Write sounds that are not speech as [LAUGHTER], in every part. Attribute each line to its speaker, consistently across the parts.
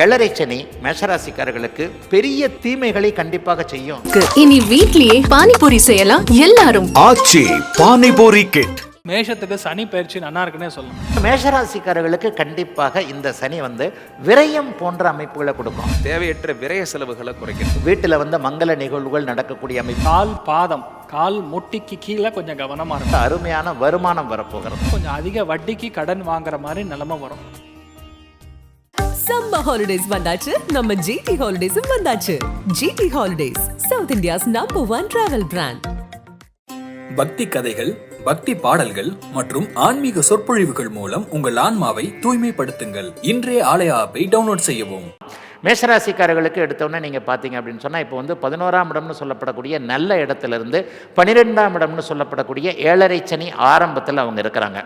Speaker 1: ஏழரை சனி மேஷராசிக்காரர்களுக்கு பெரிய தீமைகளை கண்டிப்பாக செய்யும்.
Speaker 2: இனி வீட்லயே பானிபூரி செய்யலாம் எல்லாரும்.
Speaker 3: ஆச்சி பானிபூரி கிட்.
Speaker 4: மேஷத்துக்கு சனி பயிற்சி நல்லா இருக்குன்னே சொல்லலாம்.
Speaker 1: மேஷராசிக்காரர்களுக்கு கண்டிப்பாக இந்த சனி வந்து விரயம் போன்ற அமைப்புகளை கொடுக்கும்.
Speaker 5: தேவையற்ற விரய செலவுகளை குறைக்கிறது
Speaker 1: வீட்டில் வந்து மங்கள நிகழ்வுகள் நடக்கக்கூடிய அமைப்பு.
Speaker 4: கால் பாதம் கால் முட்டிக்கு கீழே கொஞ்சம் கவனமா இருக்கும்.
Speaker 1: அருமையான வருமானம் வரப்போகிறது.
Speaker 4: கொஞ்சம் அதிக வட்டிக்கு கடன் வாங்குற மாதிரி நிலைமை வரும்.
Speaker 6: சம்மர் ஹாலிடேஸ் வந்தாச்சு. நம்ம ஜிடி ஹாலிடேஸும் வந்தாச்சு. GT holidays south India's number one travel brand
Speaker 7: பக்தி கதைகள் பக்தி பாடல்கள் மற்றும் ஆன்மீக சொற்பொழிவுகள் மூலம் உங்கள் ஆன்மாவை தூய்மைப்படுத்துங்கள். இன்றைய ஆலய ஆப்பை டவுன்லோட் செய்யவும்.
Speaker 1: மேஷராசிக்காரர்களுக்கு எடுத்தோன்னே நீங்கள் பார்த்தீங்க அப்படின்னு சொன்னால் இப்போ வந்து பதினோராம் இடம்னு சொல்லப்படக்கூடிய நல்ல இடத்துல இருந்து பன்னிரெண்டாம் இடம்னு சொல்லப்படக்கூடிய ஏழரை சனி ஆரம்பத்தில் அவங்க இருக்கிறாங்க.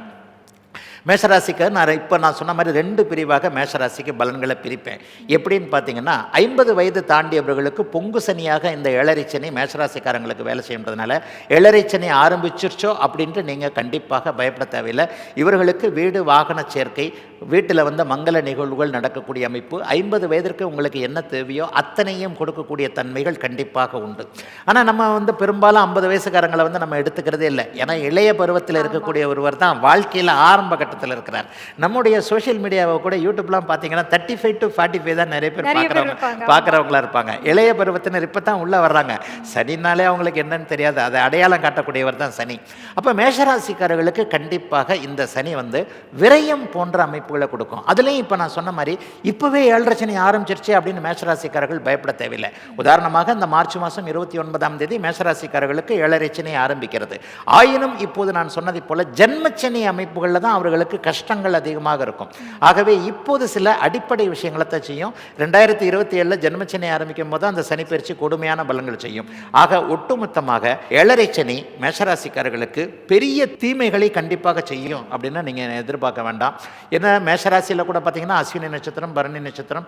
Speaker 1: மேஷராசிக்கு நான் இப்போ நான் சொன்ன மாதிரி ரெண்டு பிரிவாக மேஷராசிக்கு பலன்களை பிரிப்பேன். எப்படின்னு பார்த்தீங்கன்னா ஐம்பது வயது தாண்டியவர்களுக்கு பொங்கு சனியாக இந்த ஏழரை மேஷராசிக்காரங்களுக்கு வேலை செய்யறதுனால ஏழரை ஆரம்பிச்சிருச்சோ அப்படின்ட்டு நீங்கள் கண்டிப்பாக பயப்பட தேவையில்லை. இவர்களுக்கு வீடு வாகன சேர்க்கை வீட்டில் வந்து மங்கள நிகழ்வுகள் நடக்கக்கூடிய அமைப்பு ஐம்பது வயதிற்கு உங்களுக்கு என்ன தேவையோ அத்தனையும் கொடுக்கக்கூடிய தன்மைகள் கண்டிப்பாக உண்டு. ஆனால் நம்ம வந்து பெரும்பாலும் ஐம்பது வயசுக்காரங்களை வந்து நம்ம எடுத்துக்கிறதே இல்லை. ஏன்னா இளைய பருவத்தில் இருக்கக்கூடிய ஒருவர் தான் வாழ்க்கையில் ஆரம்ப கட்டத்தில் இருக்கிறார். நம்முடைய சோஷியல் மீடியாவை கூட யூடியூப்லாம் பார்த்தீங்கன்னா thirty five to forty five தான் நிறைய பேர் பார்க்குறவங்க பார்க்குறவங்களா இருப்பாங்க. இளைய பருவத்தினர் இப்போ தான் உள்ளே வர்றாங்க. சனினாலே அவங்களுக்கு என்னன்னு தெரியாது. அதை அடையாளம் காட்டக்கூடியவர் தான் சனி. அப்போ மேஷராசிக்காரர்களுக்கு கண்டிப்பாக இந்த சனி வந்து விரயம் போன்ற அமைப்புகளை கொடுக்கும். அதுலேயும் இப்போ நான் சொன்ன மாதிரி இப்போவே ஏழரை சனி ஆரம்பிச்சிருச்சு அப்படின்னு மேஷராசிக்காரர்கள் பயப்பட தேவையில்லை. உதாரணமாக இந்த மார்ச் மாதம் இருபத்தி ஒன்பதாம் தேதி மேஷராசிக்காரர்களுக்கு ஏழரை சனி ஆரம்பிக்கிறது. ஆயினும் இப்போது நான் சொன்னதை போல ஜென்மச்சனி அமைப்புகளில் தான் அவர்களுக்கு கஷ்டங்கள் அதிகமாக இருக்கும். ஆகவே இப்போது சில அடிப்படை விஷயங்களை தான் செய்யும். ரெண்டாயிரத்தி இருபத்தி ஏழில் ஜென்மச்சனை ஆரம்பிக்கும் போது அந்த சனிப்பயிற்சி கொடுமையான பலன்கள் செய்யும். ஆக ஒட்டுமொத்தமாக ஏழரை சனி மேஷராசிக்காரர்களுக்கு பெரிய தீமைகளை கண்டிப்பாக செய்யும் அப்படின்னு நீங்கள் எதிர்பார்க்க வேண்டாம். ஏன்னா மேஷராசியில் கூட பார்த்தீங்கன்னா அஸ்வினி நட்சத்திரம் பரணி நட்சத்திரம்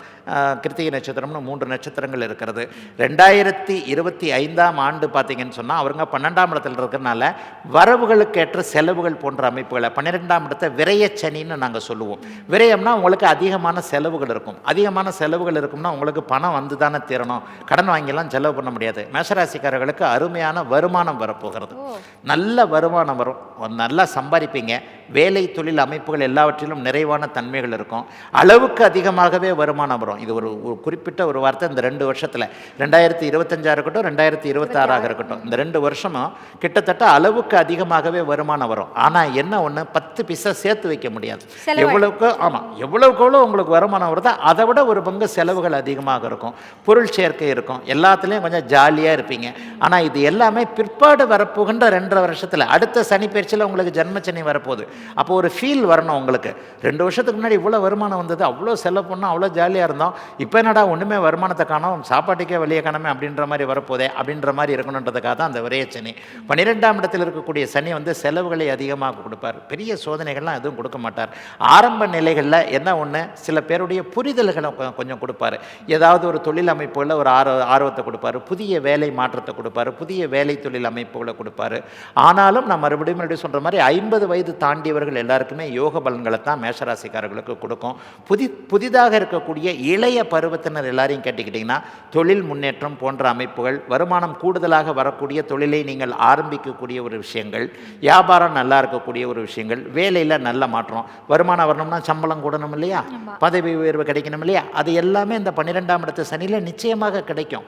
Speaker 1: கிருத்திகை நட்சத்திரம்னு மூன்று நட்சத்திரங்கள் இருக்கிறது. ரெண்டாயிரத்தி இருபத்தி ஐந்தாம் ஆண்டு பார்த்தீங்கன்னு சொன்னால் அவருங்க பன்னெண்டாம் இடத்துல இருக்கிறனால வரவுகளுக்கேற்ற செலவுகள் போன்ற அமைப்புகளை பன்னிரெண்டாம் இடத்தை விரயச்சனின்னு நாங்கள் சொல்லுவோம். விரயம்னா உங்களுக்கு அதிகமான செலவுகள் இருக்கும். அதிகமான செலவுகள் இருக்கும்னா உங்களுக்கு பணம் வந்து தானே தீரணும். கடன் வாங்கிலாம் செலவு பண்ண முடியாது. மேஷராசிக்காரர்களுக்கு அருமையான வருமானம் வரப்போகிறது. நல்ல வருமானம் வரும். நல்லா சம்பாதிப்பீங்க. வேலை தொழில் அமைப்புகள் எல்லாவற்றிலும் நிறைவான தன்மைகள் இருக்கும். அளவுக்கு அதிகமாகவே வருமானம் வரும். இது ஒரு குறிப்பிட்ட ஒரு வார்த்தை இந்த ரெண்டு வருஷத்தில். ரெண்டாயிரத்தி இருபத்தஞ்சா இருக்கட்டும் ரெண்டாயிரத்தி இருபத்தாறாக இருக்கட்டும். இந்த ரெண்டு வருஷமும் கிட்டத்தட்ட அளவுக்கு அதிகமாகவே வருமானம் வரும். ஆனால் என்ன ஒன்று பத்து பிசா சேர்த்து வைக்க முடியாது. எவ்வளவுக்கு ஆமாம் எவ்வளவுக்கு எவ்வளோ உங்களுக்கு வருமானம் வருதோ அதை விட ஒரு பங்கு செலவுகள் அதிகமாக இருக்கும். பொருள் சேர்க்கை இருக்கும். எல்லாத்துலேயும் கொஞ்சம் ஜாலியாக இருப்பீங்க. ஆனால் இது எல்லாமே பிற்பாடு வரப்போகின்ற ரெண்டரை வருஷத்தில். அடுத்த சனி பயிற்சியில் உங்களுக்கு ஜென்மச்சனி வரப்போகுது. அப்போ ஒரு ஃபீல் வரணும் உங்களுக்கு. ரெண்டு வருஷத்துக்கு முன்னாடி இவ்வளோ வருமானம் வந்தது அவ்வளோ செலவு பண்ணோம் அவ்வளோ ஜாலியாக இருந்தோம். இப்போ என்னடா ஒன்றுமே வருமானத்தை காணோம் சாப்பாட்டுக்கே வெளியே காணமே அப்படின்ற மாதிரி வரப்போதே அப்படின்ற மாதிரி இருக்கணுன்றதுக்காக தான் அந்த விரைய சனி. பன்னிரெண்டாம் இடத்தில் இருக்கக்கூடிய சனி வந்து செலவுகளை அதிகமாக கொடுப்பார். பெரிய சோதனைகள்லாம் எதுவும் கொடுக்க மாட்டார். ஆரம்ப நிலைகளில் என்ன ஒன்று சில பேருடைய புரிதல்களை கொஞ்சம் கொடுப்பாரு. ஏதாவது ஒரு தொழில் அமைப்புகளில் ஒரு ஆர்வ ஆர்வத்தை கொடுப்பாரு. புதிய வேலை மாற்றத்தை கொடுப்பாரு. புதிய வேலை தொழில் அமைப்புகளை கொடுப்பாரு. ஆனாலும் நான் மறுபடியும் மறுபடியும் சொல்கிற மாதிரி ஐம்பது வயது தாண்டி தாண்டியவர்கள் எல்லாருக்குமே யோக பலன்களை தான் மேஷராசிக்காரர்களுக்கு கொடுக்கும். புதி புதிதாக இருக்கக்கூடிய இளைய பருவத்தினர் எல்லாரையும் கேட்டுக்கிட்டிங்கன்னா தொழில் முன்னேற்றம் போன்ற அமைப்புகள் வருமானம் கூடுதலாக வரக்கூடிய தொழிலை நீங்கள் ஆரம்பிக்கக்கூடிய ஒரு விஷயங்கள் வியாபாரம் நல்லா இருக்கக்கூடிய ஒரு விஷயங்கள் வேலையில் நல்ல மாற்றம் வருமானம் வரணும்னா சம்பளம் கூடணும் இல்லையா? பதவி உயர்வு கிடைக்கணும் இல்லையா? அது எல்லாமே இந்த பன்னிரெண்டாம் இடத்து சனியில் நிச்சயமாக கிடைக்கும்.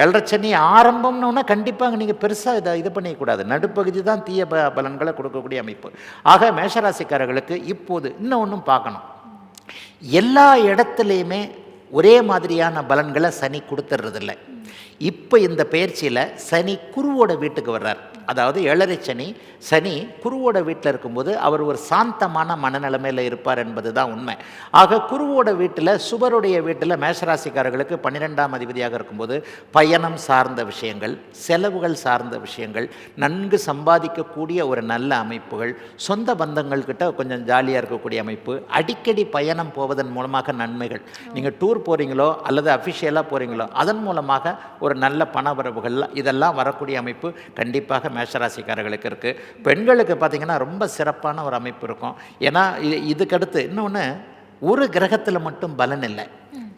Speaker 1: ஏழரை சனி ஆரம்பம்னு கண்டிப்பாக நீங்கள் பெருசாக இதை இது பண்ணிக்கூடாது நடுப்பகுதி தான் தீய பலன்களை கொடுக்கக்கூடிய அமைப்பு. ஆக மேஷராசிக்காரர்களுக்கு இப்போது இன்னும் ஒன்றும் பார்க்கணும். எல்லா இடத்துலையுமே ஒரே மாதிரியான பலன்களை சனி கொடுத்துட்றதில்ல இப்போ இந்த பயிற்சியில் சனி குருவோட வீட்டுக்கு வர்றார். அதாவது ஏழரை சனி சனி குருவோட வீட்டில் இருக்கும்போது அவர் ஒரு சாந்தமான மனநிலைமையில் இருப்பார் என்பது தான் உண்மை. ஆக குருவோட வீட்டில் சுபருடைய வீட்டில் மேஷராசிக்காரர்களுக்கு பன்னிரெண்டாம் அதிபதியாக இருக்கும்போது பயணம் சார்ந்த விஷயங்கள் செலவுகள் சார்ந்த விஷயங்கள் நன்கு சம்பாதிக்கக்கூடிய ஒரு நல்ல அமைப்புகள் சொந்த பந்தங்கள் கிட்ட கொஞ்சம் ஜாலியாக இருக்கக்கூடிய அமைப்பு அடிக்கடி பயணம் போவதன் மூலமாக நன்மைகள். நீங்கள் டூர் போகிறீங்களோ அல்லது அஃபிஷியலாக போகிறீங்களோ அதன் மூலமாக ஒரு நல்ல பண வரவுகள் இதெல்லாம் வரக்கூடிய அமைப்பு கண்டிப்பாக மேஷராசிக்காரர்களுக்கு இருக்குது பெண்களுக்கு பார்த்திங்கன்னா ரொம்ப சிறப்பான ஒரு அமைப்பு இருக்கும். ஏன்னா இது இதுக்கடுத்து இன்னொன்று ஒரு கிரகத்தில் மட்டும் பலன் இல்லை.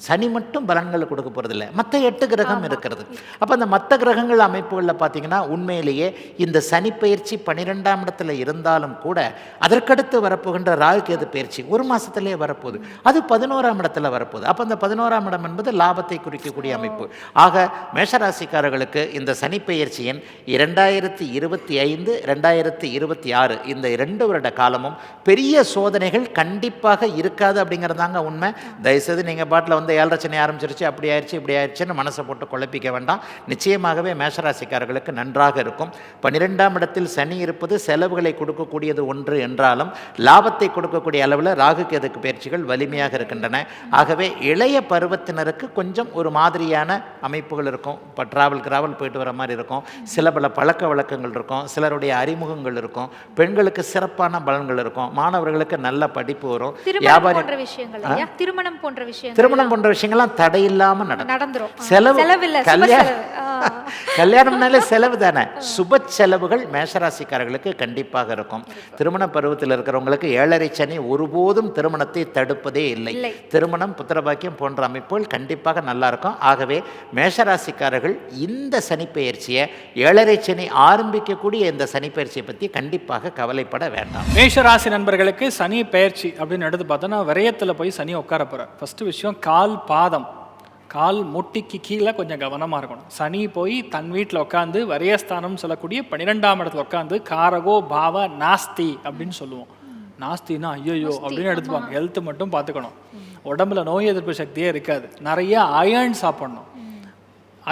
Speaker 1: சனி மட்டும் பலன்களை கொடுக்க போகிறதில்ல மற்ற எட்டு கிரகம் இருக்கிறது. அப்போ அந்த மற்ற கிரகங்கள் அமைப்புகளில் பார்த்தீங்கன்னா உண்மையிலேயே இந்த சனி பயிற்சி பன்னிரெண்டாம் இடத்துல இருந்தாலும் கூட அதற்கடுத்து வரப்போகின்ற ராகு கேது பயிற்சி ஒரு மாதத்துலேயே வரப்போகுது. அது பதினோராம் இடத்துல வரப்போகுது. அப்போ அந்த பதினோராம் இடம் என்பது லாபத்தை குறிக்கக்கூடிய அமைப்பு. ஆக மேஷராசிக்காரர்களுக்கு இந்த சனி பயிற்சியின் இரண்டாயிரத்தி இருபத்தி ஐந்து ரெண்டாயிரத்தி இருபத்தி ஆறு இந்த இரண்டு வருட காலமும் பெரிய சோதனைகள் கண்டிப்பாக இருக்காது அப்படிங்கிறதாங்க உண்மை. தயவுசெய்து நீங்கள் பாட்டில் வந்து ஏழரை சனி ஆரம்பிச்சிருச்சு அப்படி ஆயிடுச்சு இப்படி ஆயிடுச்சுன்னு மனசை போட்டு குழப்பிக்க வேண்டாம். நிச்சயமாகவே மேஷராசிக்காரர்களுக்கு நன்றாக இருக்கும். பன்னிரெண்டாம் இடத்தில் சனி இருப்பது செலவுகளை கொடுக்கக்கூடியது ஒன்று என்றாலும் லாபத்தை கொடுக்கக்கூடிய அளவில் ராகு கேதுக்கு பயிற்சிகள் வலிமையாக இருக்கின்றன. ஆகவே இளைய பருவத்தினருக்கு கொஞ்சம் ஒரு மாதிரியான அமைப்புகள் இருக்கும். இப்போ ட்ராவல் கிராவல் போயிட்டு வர மாதிரி இருக்கும். சில பல பழக்க வழக்கங்கள் இருக்கும். சிலருடைய அறிமுகங்கள் இருக்கும். பெண்களுக்கு சிறப்பான பலன்கள் இருக்கும். மாணவர்களுக்கு நல்ல படிப்பு வரும். வியாபாரி
Speaker 8: திருமணம் போன்ற விஷயங்கள்
Speaker 1: திருமணம் போன்ற விஷயங்கள்லாம் தடையில்லாமல் நடக்கும்
Speaker 8: நடந்துரும் ஆ.
Speaker 1: செலவு கல்யாணம். [LAUGHS] கல்யாணம்னாலே செலவு தானே? சுப செலவுகள் மேஷராசிக்காரர்களுக்கு கண்டிப்பாக இருக்கும். திருமண பருவத்தில் இருக்கிறவங்களுக்கு ஏழரை சனி ஒருபோதும் திருமணத்தை தடுப்பதே இல்லை. திருமணம் புத்திரபாக்கியம் போன்ற அமைப்புகள் கண்டிப்பாக நல்லா இருக்கும். ஆகவே மேஷராசிக்காரர்கள் இந்த சனிப்பெயர்ச்சியை ஏழரை சனி ஆரம்பிக்கக்கூடிய இந்த சனிப்பெயர்ச்சியை பற்றி கண்டிப்பாக கவலைப்பட வேண்டாம்.
Speaker 4: மேஷராசி நண்பர்களுக்கு சனி பெயர்ச்சி அப்படின்னு எடுத்து பார்த்தோன்னா விரயத்தில் போய் சனி உட்கார போகிறார் ஃபஸ்ட்டு விஷயம் கால் பாதம். கால் முட்டிக்கு கீழே கொஞ்சம் கவனமாக இருக்கணும். சனி போய் தன் வீட்டில் உட்காந்து வரியஸ்தானம் சொல்லக்கூடிய பன்னிரெண்டாம் இடத்துல உட்காந்து காரகோ பாவ நாஸ்தி அப்படின்னு சொல்லுவோம். நாஸ்தினா ஐயோ அப்படின்னு எடுத்துப்பாங்க. ஹெல்த் மட்டும் பார்த்துக்கணும் உடம்புல நோய் எதிர்ப்பு சக்தியே இருக்காது. நிறைய அயர்ன் சாப்பிடணும்.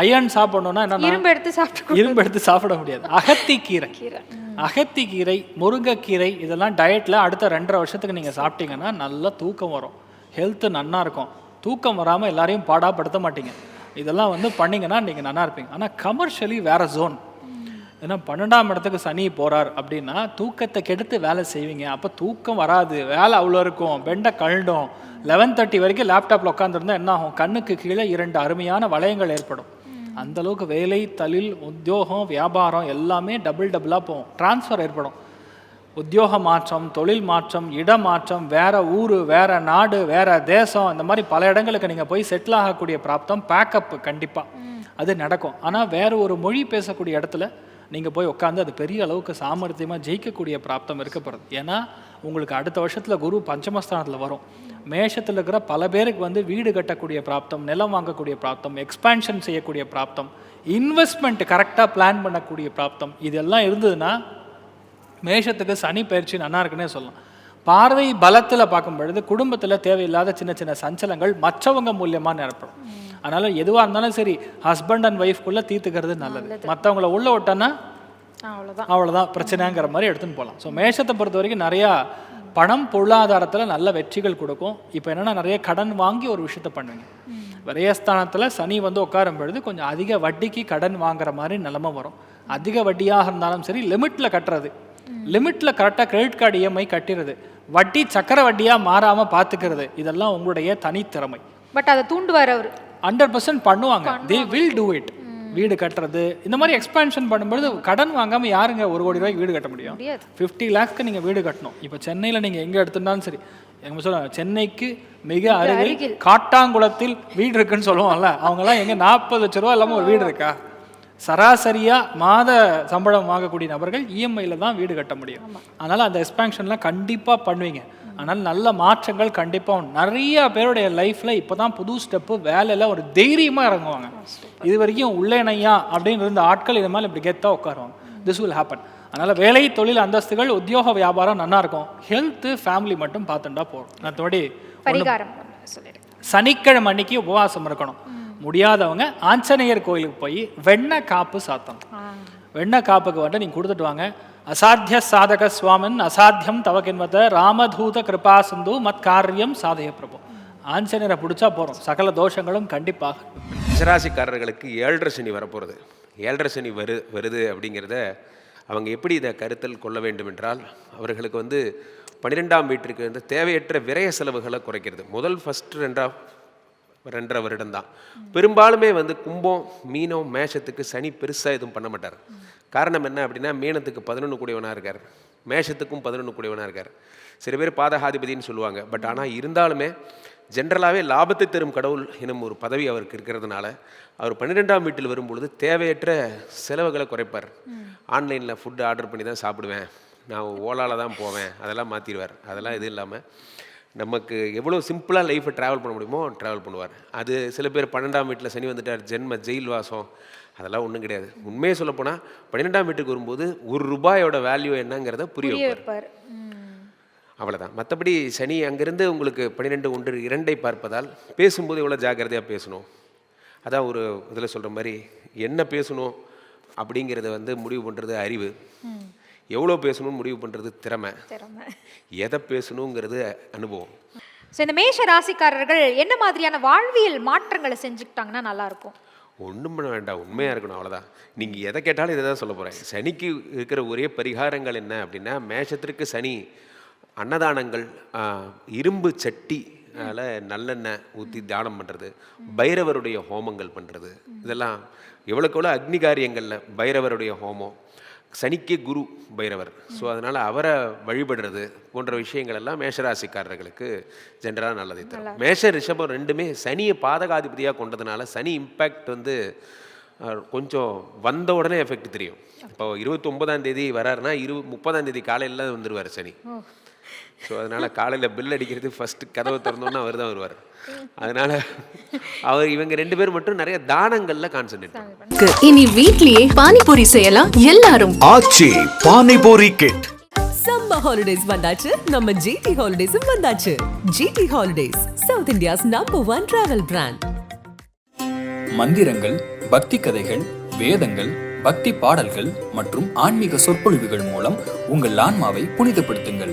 Speaker 4: அயர்ன் சாப்பிடணும்னா
Speaker 8: இரும்பு எடுத்து சாப்பிட்டு
Speaker 4: இரும்பு எடுத்து சாப்பிட முடியாது. அகத்தி கீரை. அகத்தி கீரை முருங்கைக்கீரை இதெல்லாம் டயட்ல அடுத்த ரெண்டரை வருஷத்துக்கு நீங்க சாப்பிட்டீங்கன்னா நல்லா தூக்கம் வரும். ஹெல்த் நன்னா இருக்கும். தூக்கம் வராமல் எல்லாரையும் பாடாப்படுத்த மாட்டீங்க. இதெல்லாம் வந்து பண்ணீங்கன்னா நீங்கள் நல்லா இருப்பீங்க. ஆனால் கமர்ஷியலி வேற ஜோன் ஏன்னா பன்னெண்டாம் இடத்துக்கு சனி போகிறார் அப்படின்னா தூக்கத்தை கெடுத்து வேலை செய்வீங்க. அப்போ தூக்கம் வராது. வேலை அவ்வளோ இருக்கும். பெண்டை கழண்டும். லெவன் தேர்ட்டி வரைக்கும் லேப்டாப்பில் உட்காந்துருந்தா என்ன ஆகும்? கண்ணுக்கு கீழே இரண்டு அருமையான வளையங்கள் ஏற்படும். அந்தளவுக்கு வேலை தலில் உத்தியோகம் வியாபாரம் எல்லாமே டபுள் டபுளாக போகும். ட்ரான்ஸ்ஃபர் ஏற்படும். உத்தியோக மாற்றம் தொழில் மாற்றம் இட மாற்றம் வேற ஊர் வேற நாடு வேற தேசம் இந்த மாதிரி பல இடங்களுக்கு நீங்கள் போய் செட்டில் ஆகக்கூடிய பிராப்தம் பேக்கப் கண்டிப்பாக அது நடக்கும். ஆனால் வேற ஒரு மொழி பேசக்கூடிய இடத்துல நீங்கள் போய் உட்காந்து அது பெரிய அளவுக்கு சாமர்த்தியமாக ஜெயிக்கக்கூடிய பிராப்தம் இருக்கப்படுது ஏன்னா உங்களுக்கு அடுத்த வருஷத்தில் குரு பஞ்சமஸ்தானத்தில் வரும். மேஷத்தில் இருக்கிற பல பேருக்கு வந்து வீடு கட்டக்கூடிய பிராப்தம் நிலம் வாங்கக்கூடிய பிராப்தம் எக்ஸ்பான்ஷன் செய்யக்கூடிய பிராப்தம் இன்வெஸ்ட்மெண்ட் கரெக்டாக பிளான் பண்ணக்கூடிய பிராப்தம் இதெல்லாம் இருந்ததுன்னா மேஷத்துக்கு சனி பயிற்சி நல்லா இருக்குன்னே சொல்லலாம். பார்வை பலத்தில் பார்க்கும் பொழுது குடும்பத்தில் தேவையில்லாத சின்ன சின்ன சஞ்சலங்கள் மற்றவங்க மூலியமாக நிரப்படும் அதனால எதுவாக இருந்தாலும் சரி ஹஸ்பண்ட் அண்ட் ஒய்ஃப்குள்ளே தீர்த்துக்கிறது நல்லது. மற்றவங்கள உள்ள விட்டோன்னா
Speaker 8: அவ்வளவுதான்.
Speaker 4: அவ்வளோதான் பிரச்சனைங்கிற மாதிரி எடுத்துன்னு போகலாம் ஸோ மேஷத்தை பொறுத்த வரைக்கும் நிறையா பணம் பொருளாதாரத்தில் நல்ல வெற்றிகள் கொடுக்கும். இப்போ என்னன்னா நிறைய கடன் வாங்கி ஒரு விஷயத்த பண்ணுவீங்க. விரயஸ்தானத்தில் சனி வந்து உட்காரும் பொழுது கொஞ்சம் அதிக வட்டிக்கு கடன் வாங்குற மாதிரி நிலைமை வரும். அதிக வட்டியாக இருந்தாலும் சரி லிமிட்டில் கட்டுறது. லிமிட்டில் கரெக்டாக கிரெடிட் கார்டு இஎம்ஐ கட்டிடுறது வட்டி சக்கர வட்டியாக மாறாமல் பார்த்துக்கிறது இதெல்லாம் உங்களுடைய தனித்திறமை.
Speaker 8: பட் அதை தூண்டுவார் அவர்.
Speaker 4: ஹண்ட்ரட் பர்சன்ட் பண்ணுவாங்க. தே வில் டூ இட் வீடு கட்டுறது. இந்த மாதிரி எக்ஸ்பான்ஷன் பண்ணும்பொழுது கடன் வாங்காமல் யாருங்க ஒரு கோடி ரூபாய்க்கு வீடு கட்ட முடியும். ஃபிஃப்டி லேக்ஸ்க்கு நீங்கள் வீடு கட்டணும். இப்போ சென்னையில் நீங்கள் எங்கே எடுத்திருந்தாலும் சரி எங்க சொல்ல சென்னைக்கு மிக அருகில். காட்டாங்குளத்தில் வீடு இருக்குன்னு சொல்லுவோம்ல அவங்கெல்லாம் எங்கே நாற்பது லட்ச ரூபா இல்லாமல் ஒரு வீடு இருக்கா? சராசரியாக மாத சம்பளம் வாங்கக்கூடிய நபர்கள் இஎம்ஐயில் தான் வீடு கட்ட முடியும். அதனால் அந்த எக்ஸ்பான்ஷன்லாம் கண்டிப்பாக பண்ணுவீங்க. ஆனால் நல்ல மாற்றங்கள் கண்டிப்பாக நிறைய பேருடைய லைஃப்பில் இப்போ தான் புது ஸ்டெப்பு வேலையில் ஒரு தைரியமாக இறங்குவாங்க. இது வரைக்கும் உள்ளேனையா அப்படின்னு இருந்த ஆட்கள் இது மாதிரி இப்படி கெத்தாக உட்காருவாங்க. திஸ் வில் ஹேப்பன் அதனால் வேலை தொழில் அந்தஸ்துகள் உத்தியோக வியாபாரம் நல்லா இருக்கும். ஹெல்த்து ஃபேமிலி மட்டும் பார்த்துட்டா
Speaker 8: பரிகாரம் சொல்லிடு.
Speaker 4: சனிக்கிழமை அன்னைக்கு உபவாசம் இருக்கணும். முடியாதவங்க ஆஞ்சநேயர் கோயிலுக்கு போய் வெண்ணெய் காப்பு சாத்தணும். வெண்ணெய் காப்புக்கு வந்துட்டு நீங்கள் கொடுத்துட்டு வாங்க. அசாத்திய சாதக சுவாமன் அசாத்தியம் தவகின்வத ராமதூத கிருபா சிந்து மத் காரியம் சாதய பிரபு. ஆஞ்சநேயரை பிடிச்சா போகிறோம் சகல தோஷங்களும் கண்டிப்பாக
Speaker 5: சிராசிக்காரர்களுக்கு ஏழரை சனி வரப்போகிறது ஏழரை சனி வரு வருது அப்படிங்கிறத அவங்க எப்படி இதை கருத்தில் கொள்ள வேண்டும் என்றால் அவர்களுக்கு வந்து பன்னிரெண்டாம் வீட்டிற்கு வந்து தேவையற்ற விரய செலவுகளை குறைக்கிறது. முதல் ஃபஸ்ட் ரெண்டாம் ரெண்டரை வருடம் தான் பெரும்பாலுமே வந்து கும்பம் மீனம் மேஷத்துக்கு சனி பெருசாக எதுவும் பண்ண மாட்டார். காரணம் என்ன அப்படின்னா மீனத்துக்கு பதினொன்று கூடியவனாக இருக்கார். மேஷத்துக்கும் பதினொன்று கூடியவனாக இருக்கார். சில பேர் பாதகாதிபதினு சொல்லுவாங்க. பட் ஆனால் இருந்தாலுமே ஜென்ரலாகவே லாபத்தை தரும் கடவுள் எனும் ஒரு பதவி அவருக்கு இருக்கிறதுனால அவர் பன்னிரெண்டாம் வீட்டில் வரும்பொழுது தேவையற்ற செலவுகளை குறைப்பார். ஆன்லைனில் ஃபுட்டு ஆர்டர் பண்ணி தான் சாப்பிடுவேன். நான் ஓலாவில் தான் போவேன். அதெல்லாம் மாற்றிடுவார் அதெல்லாம் இது இல்லாமல் நமக்கு எவ்வளோ சிம்பிளாக லைஃப்பை ட்ராவல் பண்ண முடியுமோ ட்ராவல் பண்ணுவார். அது சில பேர் பன்னெண்டாம் வீட்டில் சனி வந்துட்டார் ஜென்ம ஜெயில் வாசம். அதெல்லாம் ஒன்றும் கிடையாது. உண்மையை சொல்லப்போனால் பன்னிரெண்டாம் வீட்டுக்கு வரும்போது ஒரு ரூபாயோட வேல்யூ என்னங்கிறத புரிய வைப்பார். அவ்வளோதான் மற்றபடி சனி அங்கேருந்து உங்களுக்கு பன்னிரெண்டு ஒன்று இரண்டை பார்ப்பதால் பேசும்போது எவ்வளோ ஜாக்கிரதையாக பேசணும். அதான் ஒரு இதில் சொல்கிற மாதிரி என்ன பேசணும் அப்படிங்கிறத வந்து முடிவு பண்ணுறது அறிவு. எவ்வளோ பேசணும்னு முடிவு பண்ணுறது திறமை. எதை பேசணுங்கிறது அனுபவம்.
Speaker 8: ஸோ இந்த மேஷ ராசிக்காரர்கள் என்ன மாதிரியான வாழ்வியல் மாற்றங்களை செஞ்சுக்கிட்டாங்கன்னா நல்லா இருக்கும்
Speaker 5: ஒன்றும் பண்ண வேண்டாம். உண்மையாக இருக்கணும் அவ்வளோதான் நீங்கள் எதை கேட்டாலும் இதை தான் சொல்ல போகிறேன் சனிக்கு இருக்கிற ஒரே பரிகாரங்கள் என்ன அப்படின்னா மேஷத்திற்கு சனி அன்னதானங்கள் இரும்பு சட்டி அதில் நல்லெண்ணெய் ஊற்றி தானம் பண்ணுறது பைரவருடைய ஹோமங்கள் பண்ணுறது இதெல்லாம் எவ்வளோக்கு எவ்வளோ அக்னி காரியங்களில் பைரவருடைய ஹோமம். சனிக்கே குரு பைரவர். ஸோ அதனால் அவரை வழிபடுறது போன்ற விஷயங்கள் எல்லாம் மேஷராசிக்காரர்களுக்கு ஜென்ரலாக நல்லதை தரும். மேஷ ரிஷபம் ரெண்டுமே சனியை பாதகாதிபதியாக கொண்டதுனால சனி இம்பேக்ட் வந்து கொஞ்சம் வந்த உடனே எஃபெக்ட் தெரியும். இப்போ இருபத்தொம்போதாம் தேதி வராருன்னா இரு முப்பதாம் தேதி காலையில் வந்துடுவார் சனி. ஸோ அதனால் காலையில் பில் அடிக்கிறது ஃபஸ்ட்டு கதவை திறந்தோன்னா அவர் தான் வருவார். அதனால் அவர் இவங்க ரெண்டு பேர் மட்டும் நிறைய தானங்களில் கான்சென்ட்ரேட்
Speaker 2: இனி வீட்லயே பானிபூரி செய்யலாம் எல்லாரும்.
Speaker 3: Aachi panipuri kit
Speaker 6: summer holidays வந்தாச்சு. நம்ம ஜிடி ஹாலிடேஸும் வந்தாச்சு. GT holidays south India's number one travel brand
Speaker 7: மந்திரங்கள் பக்தி கதைகள் வேதங்கள் பக்தி பாடல்கள் மற்றும் ஆன்மீக சொற்பொழிவுகள் மூலம் உங்கள் ஆன்மாவை புனிதப்படுத்துங்கள்.